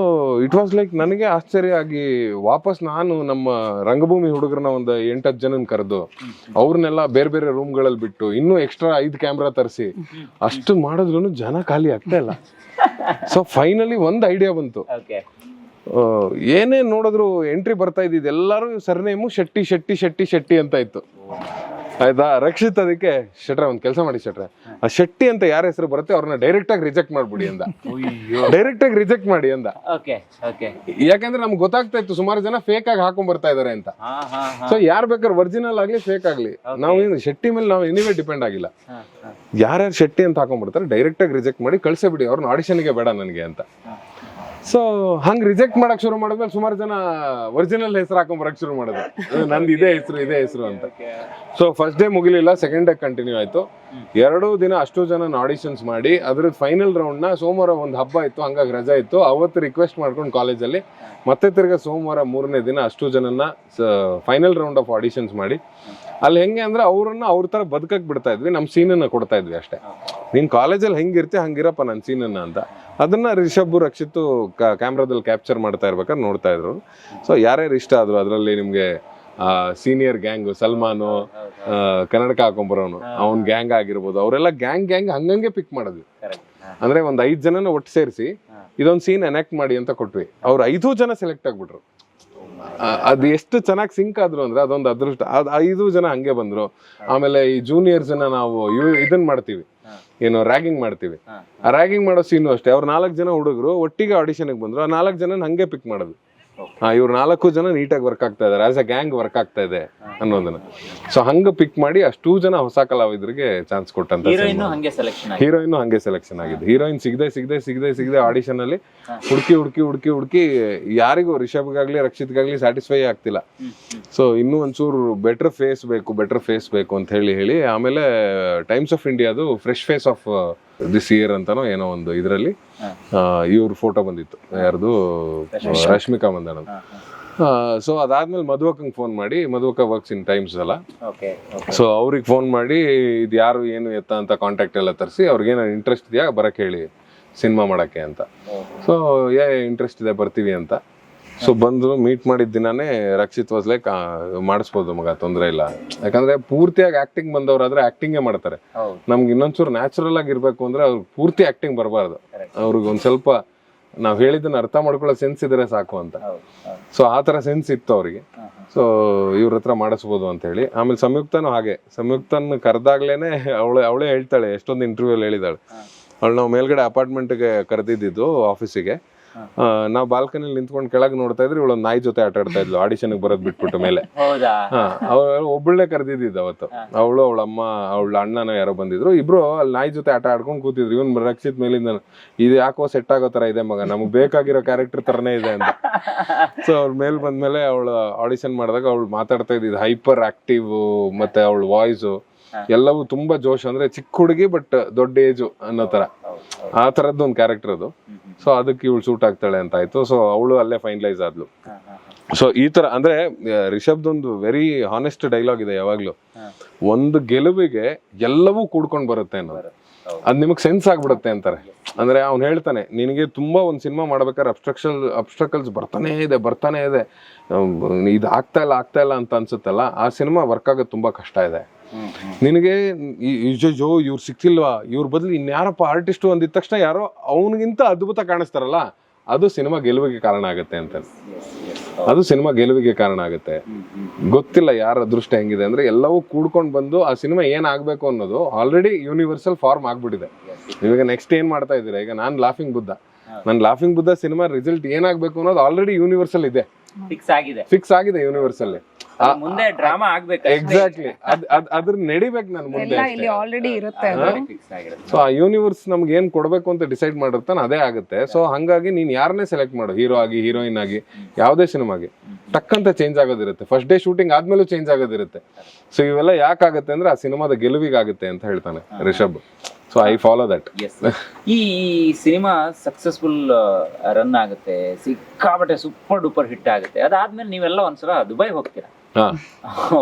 ಇಟ್ ವಾಸ್ ಲೈಕ್ ನನಗೆ ಆಶ್ಚರ್ಯ ಆಗಿ ವಾಪಸ್ ನಾನು ನಮ್ಮ ರಂಗಭೂಮಿ ಹುಡುಗರನ್ನ ಒಂದು ಎಂಟತ್ತು ಜನನ ಕರೆದು ಅವ್ರನ್ನೆಲ್ಲ ಬೇರೆ ಬೇರೆ ರೂಮ್ಗಳಲ್ಲಿ ಬಿಟ್ಟು ಇನ್ನೂ ಎಕ್ಸ್ಟ್ರಾ ಐದು ಕ್ಯಾಮ್ರಾ ತರಿಸಿ ಅಷ್ಟು ಮಾಡಿದ್ರು ಜನ ಖಾಲಿ ಆಗ್ತಾ ಇಲ್ಲ. ಸೊ ಫೈನಲಿ ಒಂದು ಐಡಿಯಾ ಬಂತು. ಏನೇ ನೋಡಿದ್ರು ಎಂಟ್ರಿ ಬರ್ತಾ ಇದ್ದಿದ್ದು ಎಲ್ಲರೂ ಸರ್ನೇಮು ಶೆಟ್ಟಿ ಶೆಟ್ಟಿ ಶೆಟ್ಟಿ ಶೆಟ್ಟಿ ಅಂತ ಇತ್ತು. ಆಯ್ತಾ? ರಕ್ಷಿತ್ ಅದಕ್ಕೆ ಶೆಟ್ರೆ ಒಂದು ಕೆಲಸ ಮಾಡಿ ಶೆಟ್ರೆ. ಆ ಶೆಟ್ಟಿ ಅಂತ ಯಾರ ಹೆಸರು ಬರುತ್ತೆ ಅವ್ರನ್ನ ಡೈರೆಕ್ಟ್ ಆಗಿ ರಿಜೆಕ್ಟ್ ಮಾಡ್ಬಿಡಿ ಅಂತ ಡೈರೆಕ್ಟ್ ಆಗಿ ರಿಜೆಕ್ಟ್ ಮಾಡಿ ಅಂದ. ಯಾಕಂದ್ರೆ ನಮ್ಗೆ ಗೊತ್ತಾಗ್ತಾ ಇತ್ತು ಸುಮಾರು ಜನ ಫೇಕ್ ಆಗಿ ಹಾಕೊಂಡ್ ಬರ್ತಾ ಇದಾರೆ ಅಂತ. ಸೊ ಯಾರ್ ಬೇಕಾದ್ರೆ ಒರಿಜಿನಲ್ ಆಗ್ಲಿ ಫೇಕ್ ಆಗ್ಲಿ ನಾವು ಏನು ಶೆಟ್ಟಿ ಮೇಲೆ ನಾವು ಎನಿವೇ ಡಿಪೆಂಡ್ ಆಗಿಲ್ಲ. ಯಾರ್ಯಾರು ಶೆಟ್ಟಿ ಅಂತ ಹಾಕೊಂಡ್ಬಿಡ್ತಾರೆ ಡೈರೆಕ್ಟ್ ಆಗಿ ರಿಜೆಕ್ಟ್ ಮಾಡಿ ಕಳ್ಸೇ ಬಿಡಿ ಅವ್ರನ್ನ ಆಡಿಷನ್ಗೆ ಬೇಡ ನನಗೆ ಅಂತ. ಸೊ ಹಂಗ್ ರಿಜೆಕ್ಟ್ ಮಾಡಕ್ ಶುರು ಮಾಡಿದ್ಮೇಲೆ ಸುಮಾರು ಜನ ಒರಿಜಿನಲ್ ಹೆಸರು ಹಾಕೊಂಡ್ ಬರಕ್ ಶುರು ಮಾಡಿದ್ರು. ಅದು ನಂದು ಇದೇ ಹೆಸರು ಇದೇ ಹೆಸರು ಅಂತ. ಸೊ ಫಸ್ಟ್ ಡೇ ಮುಗಿಲಿಲ್ಲ ಸೆಕೆಂಡ್ ಡೇ ಕಂಟಿನ್ಯೂ ಆಯ್ತು. ಎರಡು ದಿನ ಅಷ್ಟು ಜನ ಆಡಿಷನ್ಸ್ ಮಾಡಿ ಅದ್ರ ಫೈನಲ್ ರೌಂಡ್ನ ಸೋಮವಾರ ಒಂದು ಹಬ್ಬ ಇತ್ತು ಹಂಗಾಗಿ ರಜಾ ಇತ್ತು. ಅವತ್ತು ರಿಕ್ವೆಸ್ಟ್ ಮಾಡ್ಕೊಂಡು ಕಾಲೇಜಲ್ಲಿ ಮತ್ತೆ ತಿರ್ಗಾ ಸೋಮವಾರ ಮೂರನೇ ದಿನ ಅಷ್ಟು ಜನನ ಫೈನಲ್ ರೌಂಡ್ ಆಫ್ ಆಡಿಷನ್ಸ್ ಮಾಡಿ. ಅಲ್ಲಿ ಹೆಂಗೆ ಅಂದ್ರೆ ಅವ್ರನ್ನ ಅವ್ರ ತರ ಬದುಕಕ್ ಬಿಡ್ತಾ ಇದ್ವಿ ನಮ್ಮ ಸೀನನ್ನ ಕೊಡ್ತಾ ಇದ್ವಿ ಅಷ್ಟೇ. ನೀನ್ ಕಾಲೇಜಲ್ಲಿ ಹೆಂಗಿರ್ತಿ ಹಂಗಿರಪ್ಪ ನನ್ನ ಸೀನನ್ನ ಅಂತ. ಅದನ್ನ ರಿಷಬ್ ರಕ್ಷಿತ್ ಕ್ಯಾಮ್ರಾದಲ್ಲಿ ಕ್ಯಾಪ್ಚರ್ ಮಾಡ್ತಾ ಇರ್ಬೇಕಾದ್ರೆ ನೋಡ್ತಾ ಇದ್ರು. ಸೊ ಯಾರ್ಯಾರು ಇಷ್ಟ ಆದ್ರು ಅದರಲ್ಲಿ ನಿಮ್ಗೆ ಸೀನಿಯರ್ ಗ್ಯಾಂಗ್ ಸಲ್ಮಾನು ಆ, ಕನ್ನಡಕ ಹಾಕೊಂಬರೋನು ಅವ್ನ್ ಗ್ಯಾಂಗ್ ಆಗಿರ್ಬೋದು. ಅವರೆಲ್ಲ ಗ್ಯಾಂಗ್ ಗ್ಯಾಂಗ್ ಹಂಗಂಗೆ ಪಿಕ್ ಮಾಡಿದ್ವಿ. ಅಂದ್ರೆ ಒಂದ್ ಐದ್ ಜನನ ಒಟ್ಟು ಸೇರಿಸಿ ಇದೊಂದ್ ಸೀನ್ ಅನೆಕ್ಟ್ ಮಾಡಿ ಅಂತ ಕೊಟ್ವಿ. ಅವ್ರ ಐದು ಜನ ಸೆಲೆಕ್ಟ್ ಆಗ್ಬಿಟ್ರು. ಅದು ಎಷ್ಟು ಚೆನ್ನಾಗಿ ಸಿಂಕ್ ಆದ್ರು ಅಂದ್ರೆ ಅದೊಂದು ಅದೃಷ್ಟ. ಅದ್ ಐದು ಜನ ಹಂಗೆ ಬಂದ್ರು. ಆಮೇಲೆ ಈ ಜೂನಿಯರ್ಸ್ ನಾವು ಇದನ್ ಮಾಡ್ತೀವಿ. ಏನು ರ್ಯಾಗಿಂಗ್ ಮಾಡ್ತೀವಿ. ಆ ರ್ಯಾಗಿಂಗ್ ಮಾಡೋ ಸೀನು ಅಷ್ಟೇ. ಅವ್ರು ನಾಲ್ಕು ಜನ ಹುಡುಗರು ಒಟ್ಟಿಗೆ ಆಡಿಷನ್ಗೆ ಬಂದ್ರು. ಆ ನಾಲ್ಕು ಜನ ಹಂಗೆ ಪಿಕ್ ಮಾಡೋದು. ಇವ್ರು ನಾಲ್ಕು ಜನ ನೀಟಾಗಿ ವರ್ಕ್ ಆಗ್ತಾ ಇದಾರೆ. ಆಸ್ ಅ ಗ್ಯಾಂಗ್ ವರ್ಕ್ ಆಗ್ತಾ ಇದೆ ಅನ್ನೋದನ್ನ. ಸೊ ಹಂಗ ಪಿಕ್ ಮಾಡಿ ಅಷ್ಟು ಜನ ಹೊಸ ಕಲಾವಿದರಿಗೆ ಚಾನ್ಸ್ ಕೊಟ್ಟಂತ ಹೀರೋಯಿನ್ ಹಂಗೆ ಸೆಲೆಕ್ಷನ್ ಆಗಿ ಹೀರೋಯಿನ್ ಹಂಗೆ ಸೆಲೆಕ್ಷನ್ ಆಗಿದೆ. ಹೀರೋಯಿನ್ ಸಿಗದೆ ಸಿಗದೆ ಸಿಗದೆ ಸಿಗದೆ ಆಡಿಷನ್ ಅಲ್ಲಿ ಹುಡುಕಿ ಹುಡುಕಿ ಹುಡುಕಿ ಹುಡುಕಿ ಯಾರಿಗೂ ರಿಷಬ್ಗಾಗ್ಲಿ ರಕ್ಷಿತ್ಗಾಗ್ಲಿ ಸ್ಯಾಟಿಸ್ಫೈ ಆಗ್ತಿಲ್ಲ. ಸೊ ಇನ್ನೂ ಒಂಚೂರು ಬೆಟರ್ ಫೇಸ್ ಬೇಕು ಬೆಟರ್ ಫೇಸ್ ಬೇಕು ಅಂತ ಹೇಳಿ ಹೇಳಿ ಆಮೇಲೆ ಟೈಮ್ಸ್ ಆಫ್ ಇಂಡಿಯಾದು fresh face of this year ಅಂತಾನೋ ಏನೋ ಒಂದು ಇದರಲ್ಲಿ ಇವ್ರ ಫೋಟೋ ಬಂದಿತ್ತು. ಯಾರ್ದು? ರಶ್ಮಿಕಾ. ಮಂದನ ಸೊ ಅದಾದ್ಮೇಲೆ ಮಧುವಕ್ಕಂಗೆ ಫೋನ್ ಮಾಡಿ ಮಧುವಕ ವರ್ಕ್ಸ್ ಇನ್ ಟೈಮ್ಸ್ ಅಲ್ಲ. ಸೊ ಅವ್ರಿಗೆ ಫೋನ್ ಮಾಡಿ ಇದು ಯಾರು ಏನು ಎತ್ತ ಅಂತ ಕಾಂಟ್ಯಾಕ್ಟ್ ಎಲ್ಲ ತರಿಸಿ ಅವ್ರಿಗೆ ಏನೋ ಇಂಟ್ರೆಸ್ಟ್ ಇದೆಯಾ ಬರಕ್ಕೆ ಹೇಳಿ ಸಿನಿಮಾ ಮಾಡಕ್ಕೆ ಅಂತ. ಸೊ ಏ ಇಂಟ್ರೆಸ್ಟ್ ಇದೆ ಬರ್ತೀವಿ ಅಂತ. ಸೊ ಬಂದ್ರು ಮೀಟ್ ಮಾಡಿದ ದಿನಾನೇ ರಕ್ಷಿತ್ ವಾಸ್ ಲೈಕ್ ಮಾಡಿಸ್ಬೋದು ಮಗ ತೊಂದರೆ ಇಲ್ಲ. ಯಾಕಂದ್ರೆ ಪೂರ್ತಿಯಾಗಿ ಆಕ್ಟಿಂಗ್ ಬಂದವರಾದ್ರೆ ಆಕ್ಟಿಂಗೇ ಮಾಡ್ತಾರೆ. ನಮ್ಗೆ ಇನ್ನೊಂಚೂರು ನ್ಯಾಚುರಲ್ ಆಗಿ ಇರ್ಬೇಕು ಅಂದ್ರೆ ಅವ್ರಿಗೆ ಪೂರ್ತಿ ಆಕ್ಟಿಂಗ್ ಬರಬಾರ್ದು. ಅವ್ರಿಗೆ ಒಂದ್ ಸ್ವಲ್ಪ ನಾವ್ ಹೇಳಿದ್ದನ್ನ ಅರ್ಥ ಮಾಡ್ಕೊಳ್ಳೋ ಸೆನ್ಸ್ ಇದ್ರೆ ಸಾಕು ಅಂತ. ಸೊ ಆ ತರ ಸೆನ್ಸ್ ಇತ್ತು ಅವ್ರಿಗೆ. ಸೊ ಇವ್ರ ಹತ್ರ ಮಾಡಿಸ್ಬೋದು ಅಂತ ಹೇಳಿ. ಆಮೇಲೆ ಸಂಯುಕ್ತನೂ ಹಾಗೆ. ಸಂಯುಕ್ತನ ಕರೆದಾಗ್ಲೇನೆ ಅವಳು ಅವಳೇ ಹೇಳ್ತಾಳೆ ಎಷ್ಟೊಂದು ಇಂಟರ್ವ್ಯೂ ಅಲ್ಲಿ ಹೇಳಿದಾಳೆ ಅವಳು ನಾವು ಮೇಲ್ಗಡೆ ಅಪಾರ್ಟ್ಮೆಂಟ್ಗೆ ಕರೆದಿದ್ದು ಆಫೀಸಿಗೆ ನಾವು ಬಾಲ್ಕನಿಲಿ ನಿಂತ್ಕೊಂಡು ಕೆಳಗೆ ನೋಡ್ತಾ ಇದ್ರೆ ಇವಳು ನಾಯಿ ಜೊತೆ ಆಟ ಆಡ್ತಾ ಇದ್ಲು. ಆಡಿಷನ್ಗೆ ಬರೋದ್ ಬಿಟ್ಬಿಟ್ಟು ಮೇಲೆ. ಅವಳು ಒಬ್ಬಳೇ ಕರೆದಿದ್ದು ಅವತ್ತು. ಅವಳು ಅವಳ ಅಮ್ಮ ಅವಳ ಅಣ್ಣನ ಯಾರೋ ಬಂದಿದ್ರು. ಇಬ್ರು ಅಲ್ಲಿ ನಾಯಿ ಜೊತೆ ಆಟ ಆಡ್ಕೊಂಡು ಕೂತಿದ್ರು. ಇವನ್ ರಕ್ಷಿತ್ ಮೇಲಿಂದ ಇದು ಯಾಕೋ ಸೆಟ್ ಆಗೋ ತರ ಇದೆ ಮಗ. ನಮ್ಗೆ ಬೇಕಾಗಿರೋ ಕ್ಯಾರೆಕ್ಟರ್ ತರನೇ ಇದೆ ಅಂತ. ಸೊ ಅವ್ರ ಮೇಲ್ ಬಂದ್ಮೇಲೆ ಅವಳು ಆಡಿಷನ್ ಮಾಡಿದಾಗ ಅವಳು ಮಾತಾಡ್ತಾ ಇದ್ದಿದ್ದು ಹೈಪರ್ ಆಕ್ಟಿವ್ ಮತ್ತೆ ಅವಳ ವಾಯ್ಸು ಎಲ್ಲವೂ ತುಂಬಾ ಜೋಶ್ ಅಂದ್ರೆ ಚಿಕ್ಕ ಹುಡುಗಿ ಬಟ್ ದೊಡ್ಡ ಏಜು ಅನ್ನೋ ತರ. ಆ ತರದ್ದು ಒಂದು ಕ್ಯಾರೆಕ್ಟರ್ ಅದು ಸೊ ಅದಕ್ಕೆ ಇವಳು ಸೂಟ್ ಆಗ್ತಾಳೆ ಅಂತ ಆಯ್ತು ಸೊ ಅವಳು ಅಲ್ಲೇ ಫೈನಲೈಸ್ ಆದ್ಲು. ಸೊ ಈ ತರ ಅಂದ್ರೆ ರಿಷಬ್ದೊಂದು ವೆರಿ ಹಾನೆಸ್ಟ್ ಡೈಲಾಗ್ ಇದೆ ಯಾವಾಗ್ಲೂ. ಒಂದು ಗೆಲುವಿಗೆ ಎಲ್ಲವೂ ಕೂಡ್ಕೊಂಡು ಬರುತ್ತೆ ಅನ್ನೋದು. ಅದ್ ನಿಮಗ್ ಸೆನ್ಸ್ ಆಗ್ಬಿಡುತ್ತೆ ಅಂತಾರೆ. ಅಂದ್ರೆ ಅವ್ನು ಹೇಳ್ತಾನೆ ನಿನಗೆ ತುಂಬಾ ಒಂದು ಸಿನಿಮಾ ಮಾಡ್ಬೇಕಾದ್ರೆ ಅಬ್ಸ್ಟ್ರಕ್ಷನ್ ಅಬ್ಸ್ಟ್ರಕಲ್ಸ್ ಬರ್ತಾನೆ ಇದೆ ಬರ್ತಾನೆ ಇದೆ. ಇದು ಆಗ್ತಾ ಇಲ್ಲ ಆಗ್ತಾ ಇಲ್ಲ ಅಂತ ಅನ್ಸುತ್ತಲ್ಲ ಆ ಸಿನಿಮಾ ವರ್ಕ್ ಆಗೋದು ತುಂಬಾ ಕಷ್ಟ ಇದೆ. ನಿನಗೆ ಜೋ, ಇವ್ರು ಸಿಕ್ತಿಲ್ವಾ? ಇವ್ರ ಬದಲು ಇನ್ಯಾರಪ್ಪ ಆರ್ಟಿಸ್ಟು ಅಂದಿದ ತಕ್ಷಣ ಯಾರೋ ಅವನಿಗಿಂತ ಅದ್ಭುತ ಕಾಣಿಸ್ತಾರಲ್ಲ, ಅದು ಸಿನಿಮಾ ಗೆಲುವಿಗೆ ಕಾರಣ ಆಗುತ್ತೆ ಅಂತ. ಅದು ಸಿನಿಮಾ ಗೆಲುವಿಗೆ ಕಾರಣ ಆಗುತ್ತೆ. ಗೊತ್ತಿಲ್ಲ ಯಾರ ಅದೃಷ್ಟ ಹೆಂಗಿದೆ ಅಂದ್ರೆ ಎಲ್ಲವೂ ಕೂಡ್ಕೊಂಡು ಬಂದು ಆ ಸಿನಿಮಾ ಏನ್ ಆಗ್ಬೇಕು ಅನ್ನೋದು ಆಲ್ರೆಡಿ ಯೂನಿವರ್ಸಲ್ ಫಾರ್ಮ್ ಆಗ್ಬಿಟ್ಟಿದೆ. ಇವಾಗ ನೆಕ್ಸ್ಟ್ ಏನ್ ಮಾಡ್ತಾ ಇದ್ದೀರಾ? ಈಗ ನಾನು ಲಾಫಿಂಗ್ ಬುದ್ಧ. ನಾನು ಲಾಫಿಂಗ್ ಬುದ್ಧ ಸಿನಿಮಾ ರಿಸಲ್ಟ್ ಏನಾಗಬೇಕು ಅನ್ನೋದು ಆಲ್ರೆಡಿ ಯೂನಿವರ್ಸಲ್ ಇದೆ. ಫಿಕ್ಸ್ ಆಗಿದೆ. ಫಿಕ್ಸ್ ಆಗಿದೆ ಯೂನಿವರ್ಸಲ್ ಅಲ್ಲಿ. ಮುಂದೆ ಡ್ರಾಮಾ ಆಗ್ಬೇಕು ಎಕ್ಸಾಕ್ಟ್ಲಿ ಅದ್ ಅದ್ ಅದ್ರ ನಡಿಬೇಕು ನನ್ ಮುಂದೆ ಇಲ್ಲಿ ಆಲ್ರೆಡಿ ಇರುತ್ತೆ ಅದು ಫಿಕ್ಸ್ ಆಗಿರುತ್ತೆ ಸೊ ಆ ಯೂನಿವರ್ಸ್ ನಮ್ಗೆ ಏನ್ ಕೊಡ್ಬೇಕು ಅಂತ ಡಿಸೈಡ್ ಮಾಡಿರ್ತಾನೆ ಅದೇ ಆಗುತ್ತೆ. ಸೊ ಹಂಗಾಗಿ ನೀನ್ ಯಾರನ್ನೇ ಸೆಲೆಕ್ಟ್ ಮಾಡು. ಹೀರೋ ಆಗಿ ಹೀರೋಯಿನ್ ಆಗಿ ಯಾವುದೇ ಸಿನಿಮಾಗೆ ಟಕ್ಕಂತ ಚೇಂಜ್ ಆಗೋದಿರುತ್ತೆ. ಫಸ್ಟ್ ಡೇ ಶೂಟಿಂಗ್ ಆದ್ಮೇಲೂ ಚೇಂಜ್ ಆಗೋದಿರುತ್ತೆ. ಸೊ ಇವೆಲ್ಲ ಯಾಕಾಗುತ್ತೆ ಅಂದ್ರೆ ಆ ಸಿನಿಮಾದ ಗೆಲುವಿಗಾಗುತ್ತೆ ಅಂತ ಹೇಳ್ತಾನೆ Rishab. So I follow that yes ಈ ಸಿನಿಮಾ ಸಕ್ಸಸ್ಫುಲ್ ರನ್ ಆಗುತ್ತೆ. ಸಿಕ್ಕಾಪಟ್ಟೆ ಸೂಪರ್ ಡೂಪರ್ ಹಿಟ್ ಆಗುತ್ತೆ. ಅದಾದ್ಮೇಲೆ ನೀವೆಲ್ಲ ಒಂದ್ಸಲ ದುಬೈ ಹೋಗ್ತೀರಾ?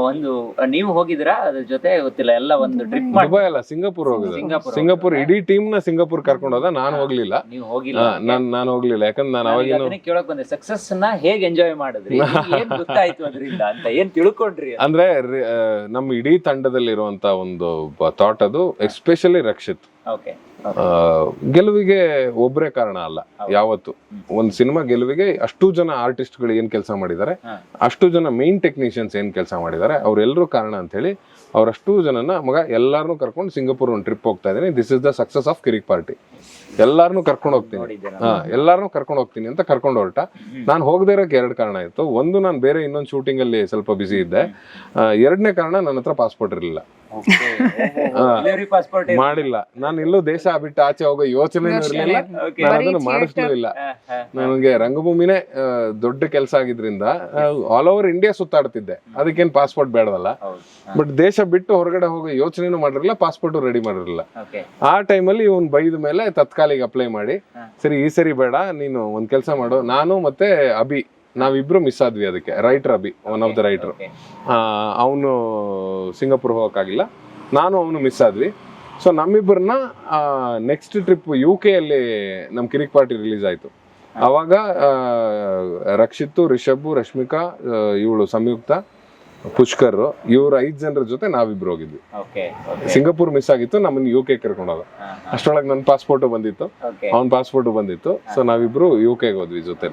ಒಂದು ನೀವು ಹೋಗಿದ್ರಾ ಅದ್ರ ಜೊತೆ ಗೊತ್ತಿಲ್ಲ ಎಲ್ಲ ಒಂದು ಟ್ರಿಪ್ ಮಾಡಿ. ದುಬೈ ಅಲ್ಲ ಸಿಂಗಾಪುರ್ ಹೋಗಿದ್ರು ಸಿಂಗಾಪುರ್ ಸಿಂಗಾಪುರ್ ಇಡೀ ಟೀಮ್ನ ಸಿಂಗಾಪುರ್ ಕರ್ಕೊಂಡು ಹೋದ ನಾನು ಹೋಗ್ಲಿಲ್ಲ. ನೀವು ಹೋಗಿಲ್ಲ ನಾನು ನಾನ್ ನಾನು ಹೋಗ್ಲಿಲ್ಲ ಯಾಕಂದ್ರೆ ನಾನು ಅವಾಗ ಅವಾಗಿನ ಅದನ್ನೇ ಕೇಳಕ್ ಬಂದೆ. ಸಕ್ಸಸ್ನ ಹೇಗ್ ಎಂಜಾಯ್ ಮಾಡಿದ್ರಿ? <laughs> ನಿಮ್ಗೆ ಏನ್ ಗೊತ್ತಾಯ್ತು ಅದರಿಂದ ಅಂತ ಏನ್ ತಿಳ್ಕೊಂಡ್ರಿ ಅಂದ್ರೆ ರಿ- ಆ, ನಮ್ಮ ಇಡೀ ತಂಡದಲ್ಲಿರುವಂತ ಒಂದು ಥಾಟ್ ಅದು ಎಸ್ಪೆಷಲಿ ರಕ್ಷಿತ್. ಓಕೆ. ಗೆಲುವಿಗೆ ಒಬ್ಬರೇ ಕಾರಣ ಅಲ್ಲ. ಯಾವತ್ತು? ಒಂದು ಸಿನಿಮಾ ಗೆಲುವಿಗೆ ಅಷ್ಟು ಜನ ಆರ್ಟಿಸ್ಟ್ಗಳು ಏನ್ ಕೆಲಸ ಮಾಡಿದ್ದಾರೆ ಅಷ್ಟು ಜನ ಮೇನ್ ಟೆಕ್ನಿಷಿಯನ್ಸ್ ಏನ್ ಕೆಲಸ ಮಾಡಿದ್ದಾರೆ ಅವರೆಲ್ಲರೂ ಕಾರಣ ಅಂತ ಹೇಳಿ ಅವ್ರಷ್ಟು ಜನನ ಮಗ ಎಲ್ಲಾರನ್ನೂ ಕರ್ಕೊಂಡು ಸಿಂಗಾಪುರ್ ಒಂದು ಟ್ರಿಪ್ ಹೋಗ್ತಾ ಇದ್ದೀನಿ. This is the success of Kirik Party ಎಲ್ಲಾರನ್ನೂ ಕರ್ಕೊಂಡು ಹೋಗ್ತೀನಿ. ಹಾ ಎಲ್ಲಾರನು ಕರ್ಕೊಂಡು ಹೋಗ್ತೀನಿ ಅಂತ ಕರ್ಕೊಂಡು ಹೊರಟ. ನಾನು ಹೋಗದೇ ಇರೋಕೆ ಎರಡು ಕಾರಣ ಇತ್ತು. ಒಂದು ನಾನು ಬೇರೆ ಇನ್ನೊಂದು ಶೂಟಿಂಗ್ ಅಲ್ಲಿ ಸ್ವಲ್ಪ ಬಿಸಿ ಇದ್ದೆ. ಎರಡನೇ ಕಾರಣ ನನ್ನ ಹತ್ರ ಪಾಸ್ಪೋರ್ಟ್ ಇರಲಿಲ್ಲ. <laughs> ಮಾಡಿಲ್ಲ. ನಾನು ಇಲ್ಲೂ ದೇಶ ಬಿಟ್ಟು ಆಚೆ ಹೋಗೋ ಯೋಚನೆ ಇರಲಿಲ್ಲ. ನಾನು ಅದನ್ನು ಮಾಡಿಸ್ಲಿಲ್ಲ ನನಗೆ ರಂಗಭೂಮಿನೇ ದೊಡ್ಡ ಕೆಲಸ ಆಗಿದ್ರಿಂದ ಆಲ್ ಓವರ್ ಇಂಡಿಯಾ ಸುತ್ತಾಡ್ತಿದ್ದೆ. ಅದಕ್ಕೇನ್ ಪಾಸ್ಪೋರ್ಟ್ ಬೇಡವಲ್ಲ ಬಟ್ ದೇಶ ಬಿಟ್ಟು ಹೊರಗಡೆ ಹೋಗೋ ಯೋಚನೆನೂ ಮಾಡಿರಲಿಲ್ಲ ಪಾಸ್ಪೋರ್ಟ್ ರೆಡಿ ಮಾಡಿರಲಿಲ್ಲ. ಆ ಟೈಮಲ್ಲಿ ಇವನ್ ಬೈದ ಮೇಲೆ ತತ್ಕಾಲಿಗೆ ಅಪ್ಲೈ ಮಾಡಿ ಸರಿ ಈ ಸರಿ ಬೇಡ ನೀನು ಒಂದ್ ಕೆಲಸ ಮಾಡು. ನಾನು ಮತ್ತೆ ಅಭಿ ನಾವಿಬ್ರು ಮಿಸ್ ಆದ್ವಿ ಅದಕ್ಕೆ writer Abhi one of the writer ಅವನು ಸಿಂಗಾಪುರ್ ಹೋಗಕ್ಕಾಗಿಲ್ಲ. ನಾನು ಅವನು ಮಿಸ್ ಆದ್ವಿ. ಸೊ ನಮ್ಮಿಬ್ಬರನ್ನ ನೆಕ್ಸ್ಟ್ ಟ್ರಿಪ್ ಯು ಕೆ ಅಲ್ಲಿ ನಮ್ ಕಿರಿಕ್ ಪಾರ್ಟಿ ರಿಲೀಸ್ ಆಯ್ತು. ಅವಾಗ ರಕ್ಷಿತ್ ರಿಷಬ್ ರಶ್ಮಿಕಾ ಇವಳು ಸಂಯುಕ್ತ ಪುಷ್ಕರ್ ಇವ್ರ ಐದ್ ಜನರ ಜೊತೆ ನಾವಿಬ್ರು ಹೋಗಿದ್ವಿ. ಸಿಂಗಾಪುರ್ ಮಿಸ್ ಆಗಿತ್ತು ನಮ್ಮನ್ನ ಯು ಕೆ ಕರ್ಕೊಂಡೋಗ ಅಷ್ಟೊಳಗೆ ನನ್ನ ಪಾಸ್ಪೋರ್ಟ್ ಬಂದಿತ್ತು. ಅವ್ನ ಪಾಸ್ಪೋರ್ಟ್ ಬಂದಿತ್ತು. ಸೊ ನಾವಿಬ್ರು ಯು ಕೆಗೆ ಹೋದ್ವಿ ಜೊತೆ